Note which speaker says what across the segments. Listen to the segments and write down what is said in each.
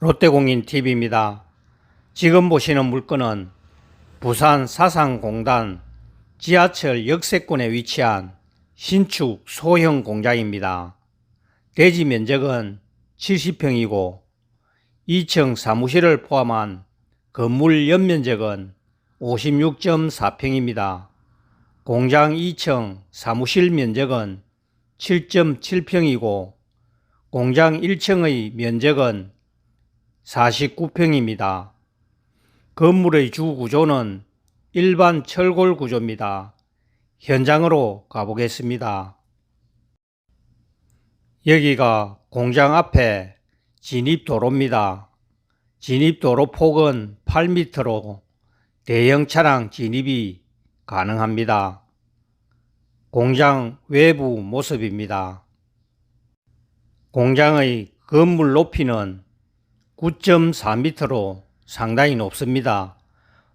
Speaker 1: 롯데공인TV입니다. 지금 보시는 물건은 부산 사상공단 지하철 역세권에 위치한 신축 소형 공장입니다. 대지 면적은 70평이고 2층 사무실을 포함한 건물 연면적은 56.4평입니다. 공장 2층 사무실 면적은 7.7평이고 공장 1층의 면적은 49평입니다. 건물의 주 구조는 일반 철골 구조입니다. 현장으로 가보겠습니다. 여기가 공장 앞에 진입도로입니다. 진입도로 폭은 8m로 대형 차량 진입이 가능합니다. 공장 외부 모습입니다. 공장의 건물 높이는 9.4m로 상당히 높습니다.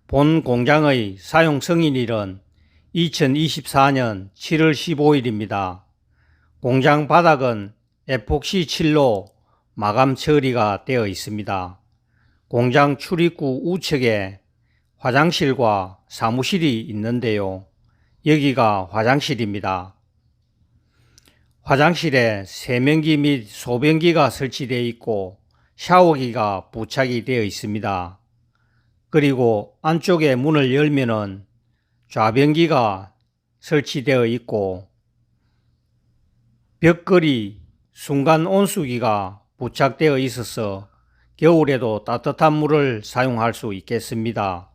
Speaker 1: 본 공장의 사용 승인일은 2024년 7월 15일입니다. 공장 바닥은 에폭시 칠로 마감 처리가 되어 있습니다. 공장 출입구 우측에 화장실과 사무실이 있는데요. 여기가 화장실입니다. 화장실에 세면기 및 소변기가 설치되어 있고 샤워기가 부착이 되어 있습니다. 그리고 안쪽에 문을 열면은 좌변기가 설치되어 있고 벽걸이 순간 온수기가 부착되어 있어서 겨울에도 따뜻한 물을 사용할 수 있겠습니다.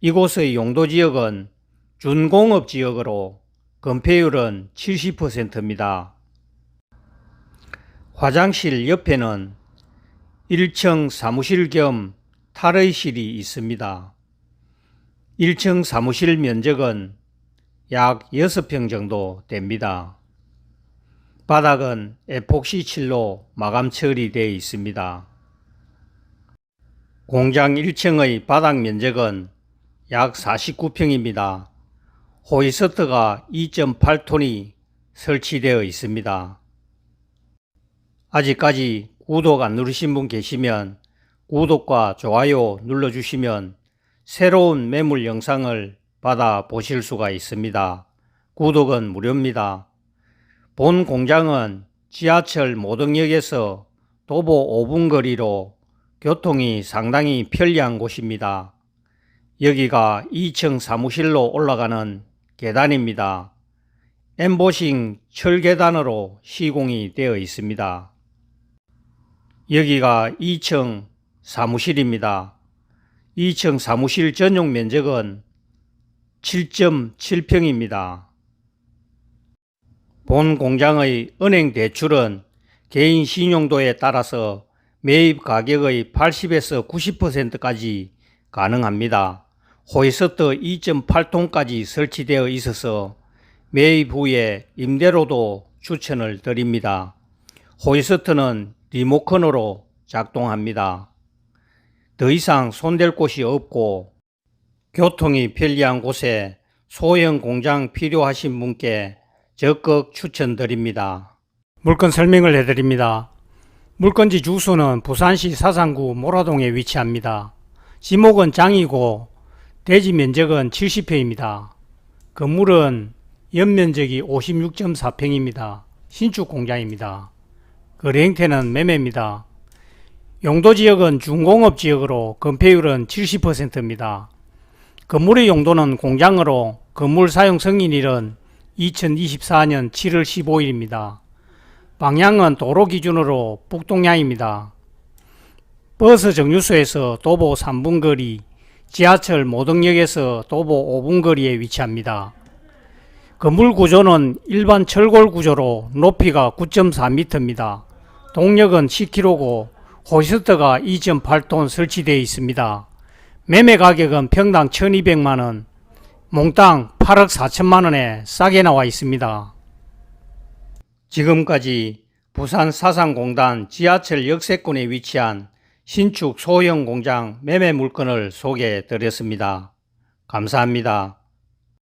Speaker 1: 이곳의 용도 지역은 준공업 지역으로 건폐율은 70%입니다. 화장실 옆에는 1층 사무실 겸 탈의실이 있습니다. 1층 사무실 면적은 약 6평 정도 됩니다. 바닥은 에폭시 칠로 마감 처리되어 있습니다. 공장 1층의 바닥 면적은 약 49평입니다. 호이스트가 2.8톤이 설치되어 있습니다. 아직까지 구독 안 누르신 분 계시면 구독과 좋아요 눌러주시면 새로운 매물 영상을 받아 보실 수가 있습니다. 구독은 무료입니다. 본 공장은 지하철 모등역에서 도보 5분 거리로 교통이 상당히 편리한 곳입니다. 여기가 2층 사무실로 올라가는 계단입니다. 엠보싱 철계단으로 시공이 되어 있습니다. 여기가 2층 사무실입니다. 2층 사무실 전용 면적은 7.7평입니다. 본 공장의 은행 대출은 개인 신용도에 따라서 매입 가격의 80에서 90%까지 가능합니다. 호이스트 2.8톤까지 설치되어 있어서 매입 후에 임대로도 추천을 드립니다. 호이스트는 리모컨으로 작동합니다. 더 이상 손댈 곳이 없고 교통이 편리한 곳에 소형 공장 필요하신 분께 적극 추천드립니다. 물건 설명을 해드립니다. 물건지 주소는 부산시 사상구 모라동에 위치합니다. 지목은 장이고 대지 면적은 70평입니다. 건물은 연면적이 56.4평입니다. 신축 공장입니다. 거래 형태는 매매입니다. 용도 지역은 중공업 지역으로 건폐율은 70%입니다. 건물의 용도는 공장으로 건물 사용 승인일은 2024년 7월 15일입니다. 방향은 도로 기준으로 북동향입니다. 버스 정류소에서 도보 3분 거리, 지하철 모등역에서 도보 5분 거리에 위치합니다. 건물 구조는 일반 철골 구조로 높이가 9.4m입니다. 동력은 10kg고 호시스트가 2.8톤 설치되어 있습니다. 매매 가격은 평당 1200만원, 몽땅 8억 4천만원에 싸게 나와 있습니다. 지금까지 부산 사상공단 지하철 역세권에 위치한 신축 소형 공장 매매 물건을 소개해 드렸습니다. 감사합니다.